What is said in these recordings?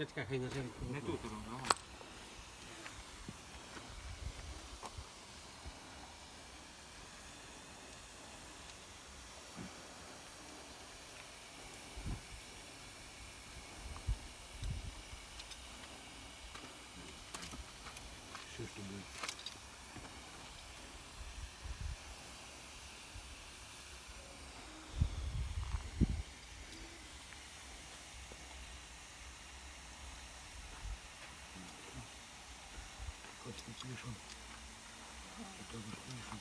Чекай, чекай, хай нажим. Не тут, Хоч тут слышно. Это не слышно.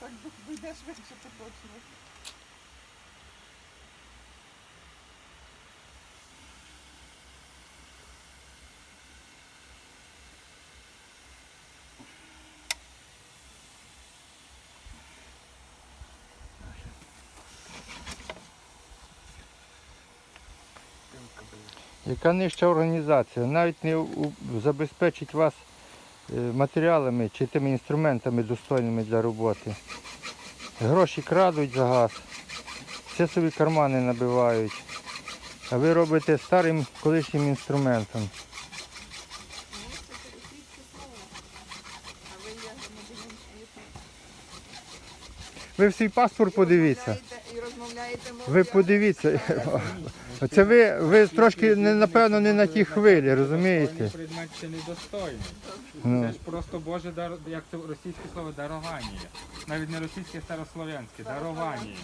Так буде швидше поточно. Яка нижча організація навіть не забезпечить вас е, матеріалами чи тими інструментами достойними для роботи. Гроші крадуть за газ, все собі кармани набивають. А ви робите старим колишнім інструментом. Ви в свій паспорт подивіться. Ви подивіться. Оце ви, ви трошки не, напевно не на тій хвилі, розумієте? Предмет це недостойний. Ну. Це ж просто Боже дар, як це російське слово дарування. Навіть не російське, а старослов'янське, дарування.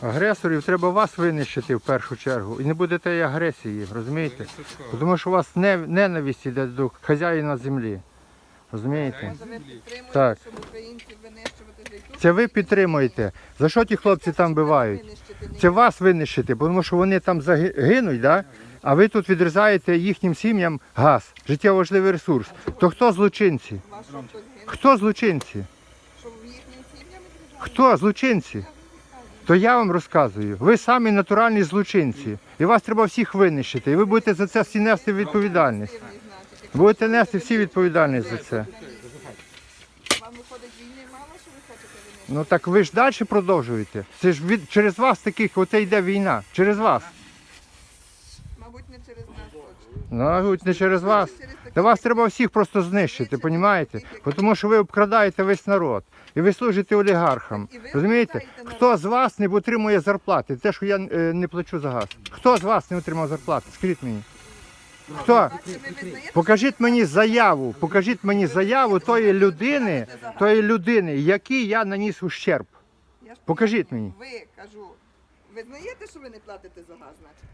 Агресорів треба вас винищити в першу чергу. І не буде тієї агресії, розумієте? Тому що у вас не, ненависть йде до хазяїна землі. Розумієте? Може ви підтримуєте, Так. щоб за яку? Це ви підтримуєте. За що ті хлопці там бивають? Це вас винищити, тому що вони там загинуть, да? а ви тут відрізаєте їхнім сім'ям газ, життєво важливий ресурс. То хто злочинці? Хто злочинці? Хто злочинці? То я вам розказую. Ви самі натуральні злочинці. І вас треба всіх винищити. І ви будете за це всі нести відповідальність. Будете нести всі відповідальність за це. Вам виходить війни мало, що ви хочете винищити? Ну так ви ж далі продовжуєте. Це ж від через вас таких, оце йде війна. Через вас. Мабуть, не через нас точно. Ну, мабуть, не через вас. Та вас треба всіх просто знищити, понімаєте? Тому що ви обкрадаєте весь народ. І ви служите олігархам. І ви Розумієте? обкрадаєте народ. Хто з вас не отримує зарплати? Те, що я е, не плачу за газ. Хто з вас не отримав зарплати? Скажіть мені. Хто? Покажіть мені заяву, покажіть мені заяву тої людини, тої людини, який я наніс ущерб. Покажіть мені. Ви кажу, ви знаєте, що ви не платите за газ, значить?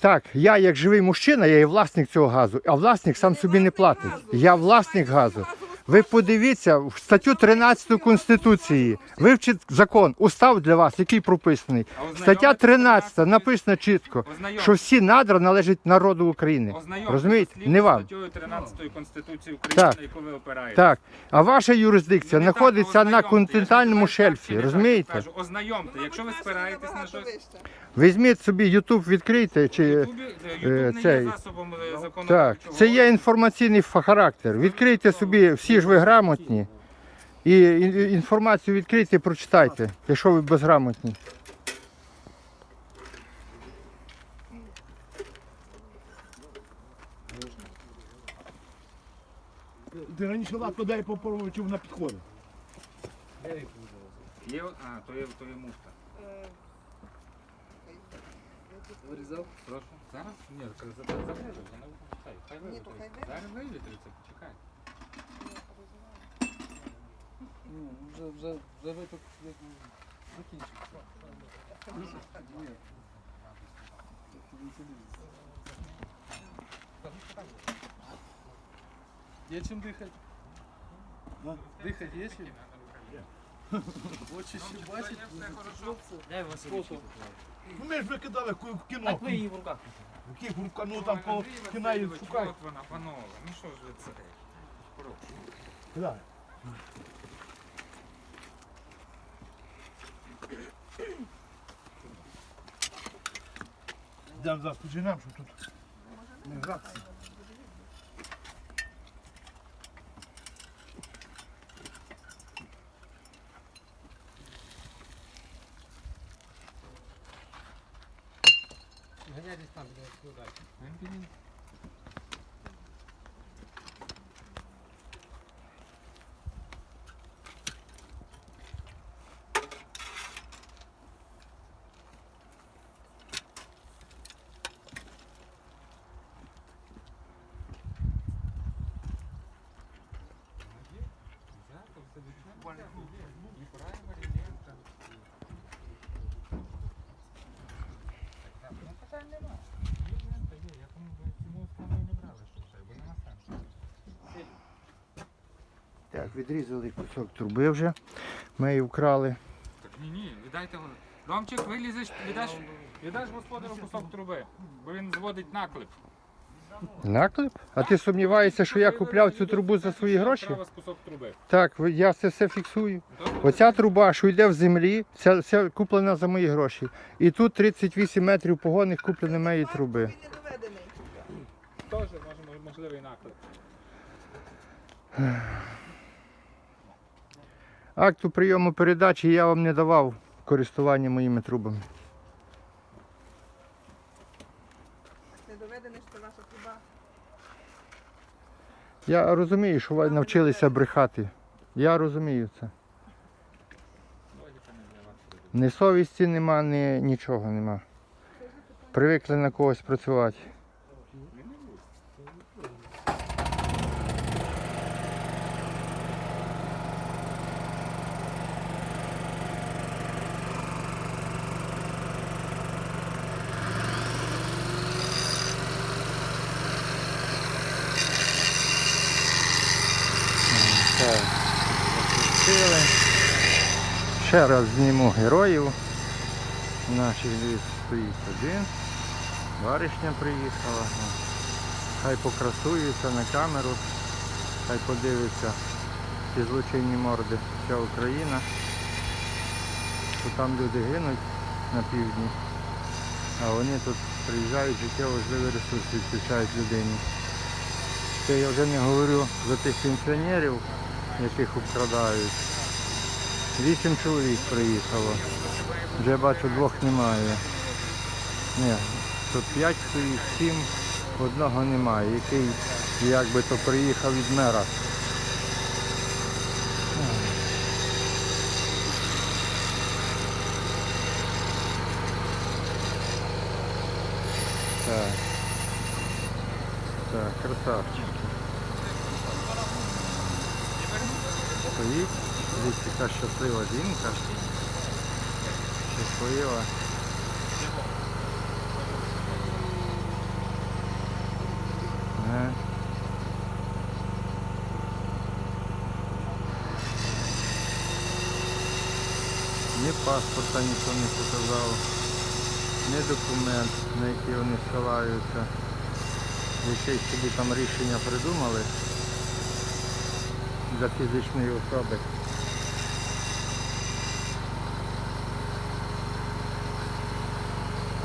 Так, я як живий мужчина, я є власник цього газу, а власник сам собі не платить. Я власник газу. Ви подивіться в статтю 13 Конституції. Вивчіть закон, устав для вас, який прописаний. Стаття 13 написано чітко, що всі надра належать народу України. Розумієте? Не вам. статтею 13 Конституції України, Так. на яку ви опираєтесь. Так. А ваша юрисдикція знаходиться на континентальному шельфі. Розумієте? Ознайомте, якщо ви спираєтесь на щось. Візьміть собі Ютуб відкрийте чи. Ютубі- Ютуб не є засобом е, законодавчого. Так, це є інформаційний характер. Відкрийте собі, всі ж ви грамотні. І інформацію відкрийте, прочитайте, якщо ви безграмотні. Ти раніше лапку дай попробувати, чи вона підходить. Є, а, то є, то є муфта. Вирізав? Прошу. Зараз? Ні, забережу, я не почекай. Хай вивітриться. Зараз вивітриться, почекай. Ну, вже, вже, вже випадок закінчився. Ні. Є чим дихати? Дихати є чим? Очі ще бачать, хлопці. Ну ми ж викидали в кіно. Так ви її в руках. Які групка, ну там. От вона, панове. Ну що ж ви це? Прошу. Да. Йдемо зараз починаємо, що тут. Не гратися. Ганяйтесь там, де далі. Так, відрізали кусок труби вже. Ми її вкрали. Так ні, ні, віддайте. Ромчик, вилізеш, віддаш, віддаш господарю кусок труби, бо він зводить наклеп. Наклеп? А ти сумніваєшся, що я купляв цю трубу за свої гроші? Треба кусок труби. Так, я це все фіксую. Оця труба, що йде в землі, ця, ця куплена за мої гроші. І тут 38 метрів погонних куплені моєї труби. Теж може, можливий наклеп. Акту прийому передачі я вам не давав користування моїми трубами. Не доведений, що ваша труба. Я розумію, що ви навчилися брехати. Я розумію це. Ні совісті нема, ні нічого нема. Привикли на когось працювати. Так. Ще раз зніму героїв. Наших дві стоїть один. Баришня приїхала. Хай покрасується на камеру. Хай подивиться ці злочинні морди. Вся Україна. Що там люди гинуть на півдні. А вони тут приїжджають, життєво важливі ресурси відключають людині. Це я вже не говорю за тих пенсіонерів, яких обкрадають. Вісім чоловік приїхало. Вже бачу двох немає. Ні, тут п'ять стоїть, сім, одного немає, який якби то приїхав від мера. Так. Так, красавчики. Стоїть. Дивіться, яка щаслива жінка. Щаслива. Е. Ні паспорта ніхто не показав, ні документ, на який вони ссилаються. Якесь собі там рішення придумали для фізичної особи.